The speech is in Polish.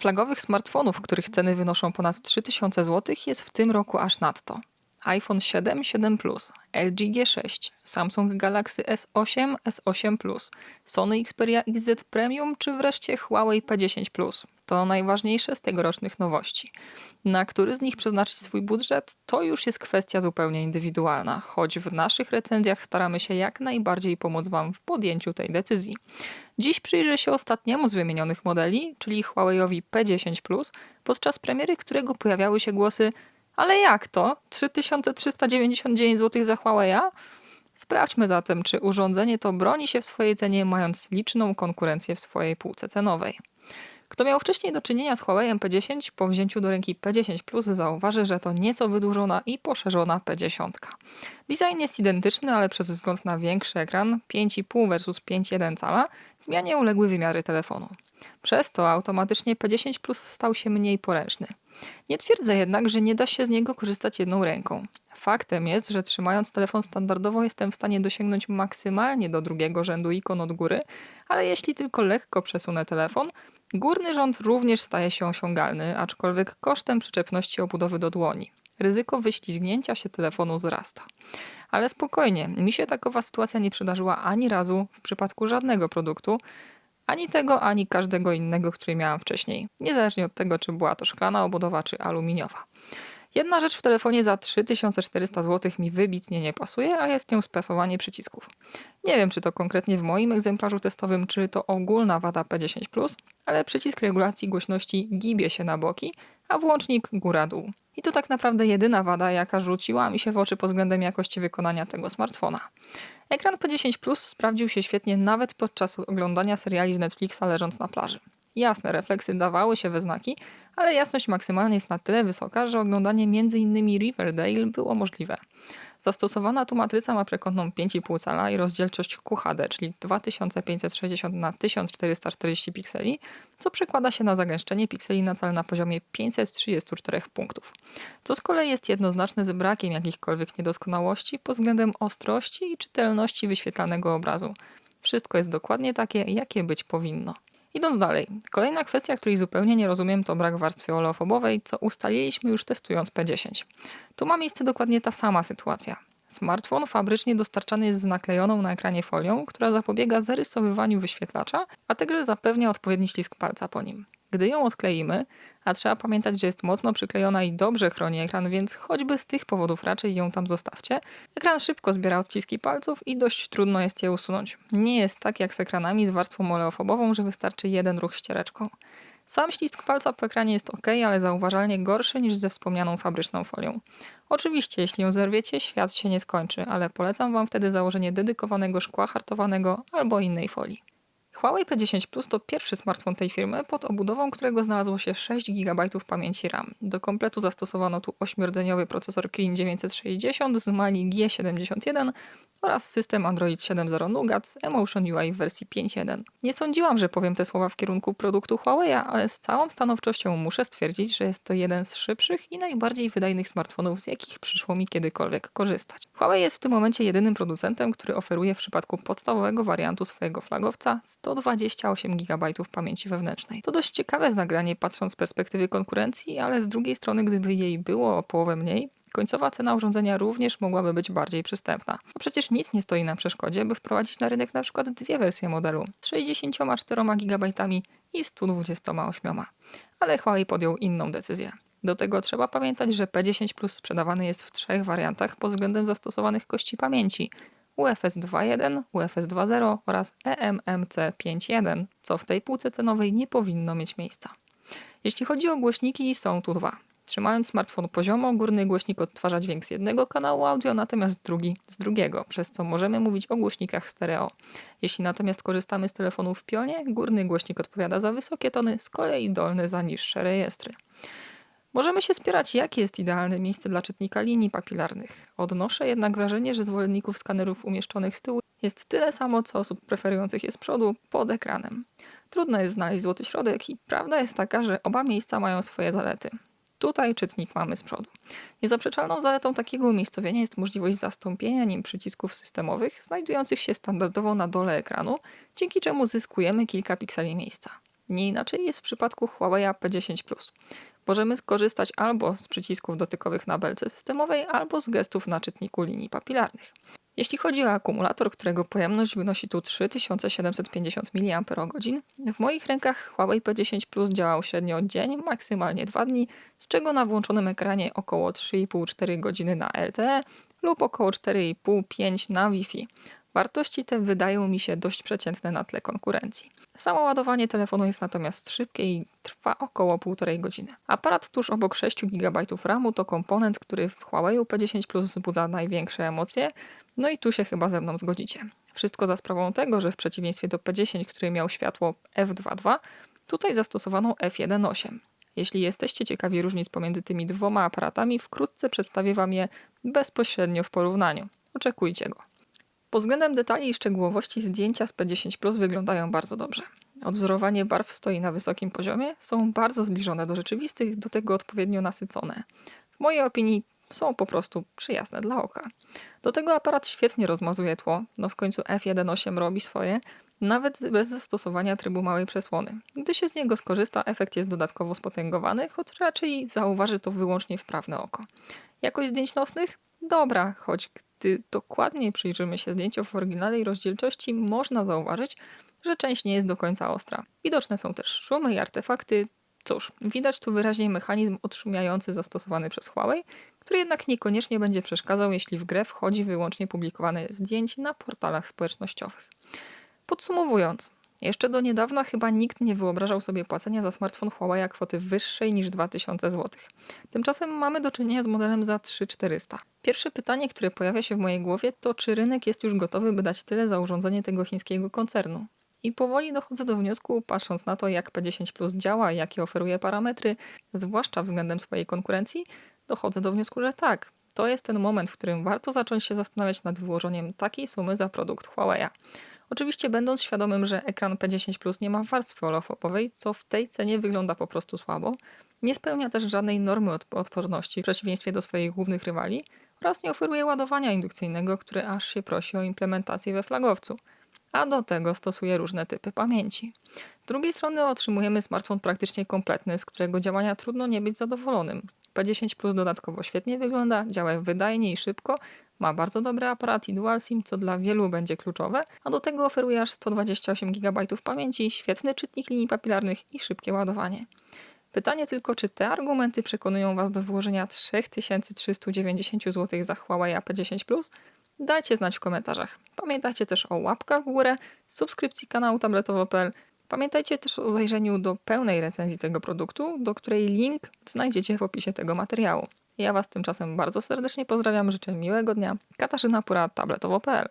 Flagowych smartfonów, których ceny wynoszą ponad 3000 zł jest w tym roku aż nadto. iPhone 7, 7 Plus, LG G6, Samsung Galaxy S8, S8 Plus, Sony Xperia XZ Premium czy wreszcie Huawei P10 Plus. To najważniejsze z tegorocznych nowości. Na który z nich przeznaczyć swój budżet, to już jest kwestia zupełnie indywidualna, choć w naszych recenzjach staramy się jak najbardziej pomóc Wam w podjęciu tej decyzji. Dziś przyjrzę się ostatniemu z wymienionych modeli, czyli Huawei'owi P10 Plus, podczas premiery którego pojawiały się głosy ale jak to? 3399 zł za Huawei'a? Sprawdźmy zatem, czy urządzenie to broni się w swojej cenie, mając liczną konkurencję w swojej półce cenowej. Kto miał wcześniej do czynienia z Huawei P10, po wzięciu do ręki P10 Plus zauważy, że to nieco wydłużona i poszerzona P10. Design jest identyczny, ale przez wzgląd na większy ekran 5,5 vs 5,1 cala zmianie uległy wymiary telefonu. Przez to automatycznie P10 Plus stał się mniej poręczny. Nie twierdzę jednak, że nie da się z niego korzystać jedną ręką. Faktem jest, że trzymając telefon standardowo jestem w stanie dosięgnąć maksymalnie do drugiego rzędu ikon od góry, ale jeśli tylko lekko przesunę telefon, górny rząd również staje się osiągalny, aczkolwiek kosztem przyczepności obudowy do dłoni. Ryzyko wyślizgnięcia się telefonu wzrasta. Ale spokojnie, mi się takowa sytuacja nie przydarzyła ani razu w przypadku żadnego produktu, ani tego, ani każdego innego, który miałam wcześniej. Niezależnie od tego, czy była to szklana obudowa, czy aluminiowa. Jedna rzecz w telefonie za 3400 zł mi wybitnie nie pasuje, a jest nią spasowanie przycisków. Nie wiem, czy to konkretnie w moim egzemplarzu testowym, czy to ogólna wada P10+, ale przycisk regulacji głośności gibie się na boki, a włącznik góra-dół. I to tak naprawdę jedyna wada, jaka rzuciła mi się w oczy pod względem jakości wykonania tego smartfona. Ekran P10 Plus sprawdził się świetnie nawet podczas oglądania seriali z Netflixa leżąc na plaży. Jasne, refleksy dawały się we znaki, ale jasność maksymalna jest na tyle wysoka, że oglądanie m.in. Riverdale było możliwe. Zastosowana tu matryca ma przekątną 5,5 cala i rozdzielczość QHD, czyli 2560 na 1440 pikseli, co przekłada się na zagęszczenie pikseli na cal na poziomie 534 punktów. Co z kolei jest jednoznaczne z brakiem jakichkolwiek niedoskonałości pod względem ostrości i czytelności wyświetlanego obrazu. Wszystko jest dokładnie takie, jakie być powinno. Idąc dalej, kolejna kwestia, której zupełnie nie rozumiem, to brak warstwy oleofobowej, co ustaliliśmy już testując P10. Tu ma miejsce dokładnie ta sama sytuacja. Smartfon fabrycznie dostarczany jest z naklejoną na ekranie folią, która zapobiega zarysowywaniu wyświetlacza, a także zapewnia odpowiedni ślisk palca po nim. Gdy ją odkleimy, a trzeba pamiętać, że jest mocno przyklejona i dobrze chroni ekran, więc choćby z tych powodów raczej ją tam zostawcie, ekran szybko zbiera odciski palców i dość trudno jest je usunąć. Nie jest tak jak z ekranami z warstwą oleofobową, że wystarczy jeden ruch ściereczką. Sam ślisk palca po ekranie jest ok, ale zauważalnie gorszy niż ze wspomnianą fabryczną folią. Oczywiście, jeśli ją zerwiecie, świat się nie skończy, ale polecam Wam wtedy założenie dedykowanego szkła hartowanego albo innej folii. Huawei P10 Plus to pierwszy smartfon tej firmy, pod obudową którego znalazło się 6 GB pamięci RAM. Do kompletu zastosowano tu 8-rdzeniowy procesor Kirin 960 z Mali G71 oraz system Android 7.0 Nougat z Emotion UI w wersji 5.1. Nie sądziłam, że powiem te słowa w kierunku produktu Huawei, ale z całą stanowczością muszę stwierdzić, że jest to jeden z szybszych i najbardziej wydajnych smartfonów, z jakich przyszło mi kiedykolwiek korzystać. Huawei jest w tym momencie jedynym producentem, który oferuje w przypadku podstawowego wariantu swojego flagowca 128 GB pamięci wewnętrznej. To dość ciekawe nagranie patrząc z perspektywy konkurencji, ale z drugiej strony, gdyby jej było o połowę mniej, końcowa cena urządzenia również mogłaby być bardziej przystępna. A przecież nic nie stoi na przeszkodzie, by wprowadzić na rynek na przykład dwie wersje modelu 64 GB i 128. Ale Huawei podjął inną decyzję. Do tego trzeba pamiętać, że P10 Plus sprzedawany jest w trzech wariantach pod względem zastosowanych kości pamięci. UFS 2.1, UFS 2.0 oraz eMMC 5.1, co w tej półce cenowej nie powinno mieć miejsca. Jeśli chodzi o głośniki, są tu dwa. Trzymając smartfon poziomo, górny głośnik odtwarza dźwięk z jednego kanału audio, natomiast drugi z drugiego, przez co możemy mówić o głośnikach stereo. Jeśli natomiast korzystamy z telefonu w pionie, górny głośnik odpowiada za wysokie tony, z kolei dolny za niższe rejestry. Możemy się spierać, jakie jest idealne miejsce dla czytnika linii papilarnych. Odnoszę jednak wrażenie, że zwolenników skanerów umieszczonych z tyłu jest tyle samo, co osób preferujących je z przodu pod ekranem. Trudno jest znaleźć złoty środek i prawda jest taka, że oba miejsca mają swoje zalety. Tutaj czytnik mamy z przodu. Niezaprzeczalną zaletą takiego umiejscowienia jest możliwość zastąpienia nim przycisków systemowych znajdujących się standardowo na dole ekranu, dzięki czemu zyskujemy kilka pikseli miejsca. Nie inaczej jest w przypadku Huawei P10 Plus. Możemy skorzystać albo z przycisków dotykowych na belce systemowej, albo z gestów na czytniku linii papilarnych. Jeśli chodzi o akumulator, którego pojemność wynosi tu 3750 mAh, w moich rękach Huawei P10 Plus działał średnio dzień, maksymalnie 2 dni, z czego na włączonym ekranie około 3,5-4 godziny na LTE lub około 4,5-5 na Wi-Fi. Wartości te wydają mi się dość przeciętne na tle konkurencji. Samo ładowanie telefonu jest natomiast szybkie i trwa około 1,5 godziny. Aparat tuż obok 6 GB RAMu to komponent, który w Huawei P10 Plus wzbudza największe emocje, no i tu się chyba ze mną zgodzicie. Wszystko za sprawą tego, że w przeciwieństwie do P10, który miał światło f2.2, tutaj zastosowano f1.8. Jeśli jesteście ciekawi różnic pomiędzy tymi dwoma aparatami, wkrótce przedstawię Wam je bezpośrednio w porównaniu. Oczekujcie go. Pod względem detali i szczegółowości zdjęcia z P10 Plus wyglądają bardzo dobrze. Odwzorowanie barw stoi na wysokim poziomie, są bardzo zbliżone do rzeczywistych, do tego odpowiednio nasycone. W mojej opinii są po prostu przyjazne dla oka. Do tego aparat świetnie rozmazuje tło, no w końcu f1.8 robi swoje, nawet bez zastosowania trybu małej przesłony. Gdy się z niego skorzysta, efekt jest dodatkowo spotęgowany, choć raczej zauważy to wyłącznie wprawne oko. Jakość zdjęć nocnych? Dobra, choć gdy dokładnie przyjrzymy się zdjęciu w oryginalnej rozdzielczości, można zauważyć, że część nie jest do końca ostra. Widoczne są też szumy i artefakty. Cóż, widać tu wyraźnie mechanizm odszumiający zastosowany przez Huawei, który jednak niekoniecznie będzie przeszkadzał, jeśli w grę wchodzi wyłącznie publikowane zdjęć na portalach społecznościowych. Podsumowując, jeszcze do niedawna chyba nikt nie wyobrażał sobie płacenia za smartfon Huawei kwoty wyższej niż 2000 zł. Tymczasem mamy do czynienia z modelem za 3400. Pierwsze pytanie, które pojawia się w mojej głowie, to czy rynek jest już gotowy, by dać tyle za urządzenie tego chińskiego koncernu? I powoli dochodzę do wniosku, patrząc na to, jak P10 Plus działa, jakie oferuje parametry, zwłaszcza względem swojej konkurencji, dochodzę do wniosku, że tak. To jest ten moment, w którym warto zacząć się zastanawiać nad wyłożeniem takiej sumy za produkt Huawei. Oczywiście będąc świadomym, że ekran P10 Plus nie ma warstwy olofopowej, co w tej cenie wygląda po prostu słabo, nie spełnia też żadnej normy odporności w przeciwieństwie do swoich głównych rywali oraz nie oferuje ładowania indukcyjnego, które aż się prosi o implementację we flagowcu a do tego stosuje różne typy pamięci. Z drugiej strony otrzymujemy smartfon praktycznie kompletny, z którego działania trudno nie być zadowolonym. P10 Plus dodatkowo świetnie wygląda, działa wydajnie i szybko, ma bardzo dobry aparat i dual SIM, co dla wielu będzie kluczowe, a do tego oferuje aż 128 GB pamięci, świetny czytnik linii papilarnych i szybkie ładowanie. Pytanie tylko, czy te argumenty przekonują Was do włożenia 3390 zł za Huawei P10 Plus? Dajcie znać w komentarzach. Pamiętajcie też o łapkach w górę, subskrypcji kanału tabletowo.pl. Pamiętajcie też o zajrzeniu do pełnej recenzji tego produktu, do której link znajdziecie w opisie tego materiału. Ja Was tymczasem bardzo serdecznie pozdrawiam, życzę miłego dnia. Katarzyna Pura, tabletowo.pl